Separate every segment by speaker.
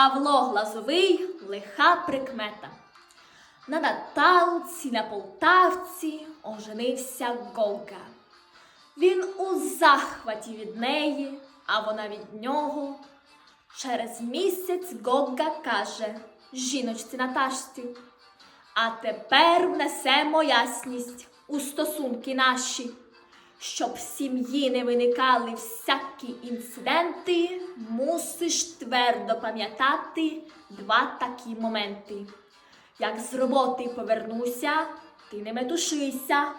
Speaker 1: Павло Глазовий лиха прикмета. На Наталці, на Полтавці оженився Голка. Він у захваті від неї, а вона від нього. Через місяць Гогга каже жіночці Наташці. А тепер внесемо ясність у стосунки наші. Щоб в сім'ї не виникали всякі інциденти, мусиш твердо пам'ятати два такі моменти. Як з роботи повернуся, ти не метушися,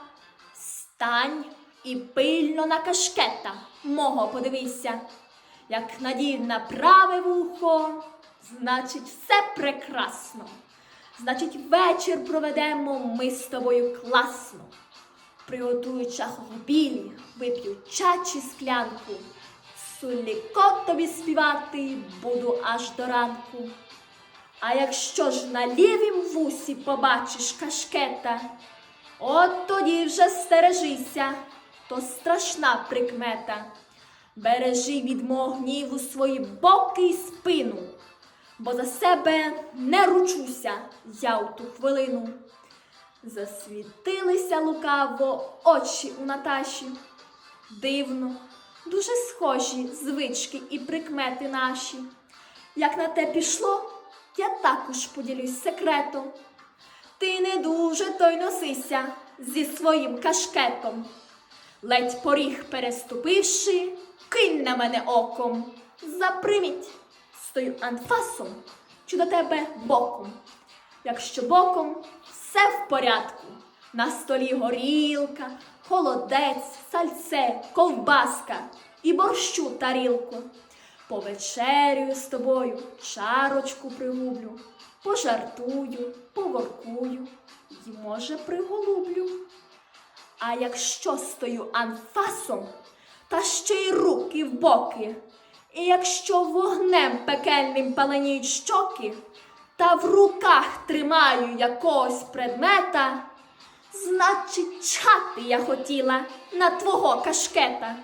Speaker 1: стань і пильно на кашкета мого подивися. Як надів на праве вухо, значить все прекрасно. Значить, вечір проведемо ми з тобою класно. Приготую чахогобілі, вип'ю чачі склянку. Суліко тобі співати буду аж до ранку. А якщо ж на лівім вусі побачиш кашкета, от тоді вже стережися, то страшна прикмета. Бережи від мого гніву свої боки й спину, бо за себе не ручуся я в ту хвилину. Засвітилися лукаво очі у Наташі. Дивно, дуже схожі звички і прикмети наші. Як на те пішло, я також поділюсь секретом. Ти не дуже той носися зі своїм кашкетом. Ледь поріг переступивши, кинь на мене оком. Заприміть, стою анфасом чи до тебе боком. Якщо боком порядку. На столі горілка, холодець, сальце, ковбаска і борщу тарілку. Повечерюю з тобою, чарочку пригублю, пожартую, поворкую і, може, приголублю. А якщо стою анфасом, та ще й руки в боки, і якщо вогнем пекельним паленіють щоки, та в руках тримаю якогось предмета, значить, чхати я хотіла на твого кашкета.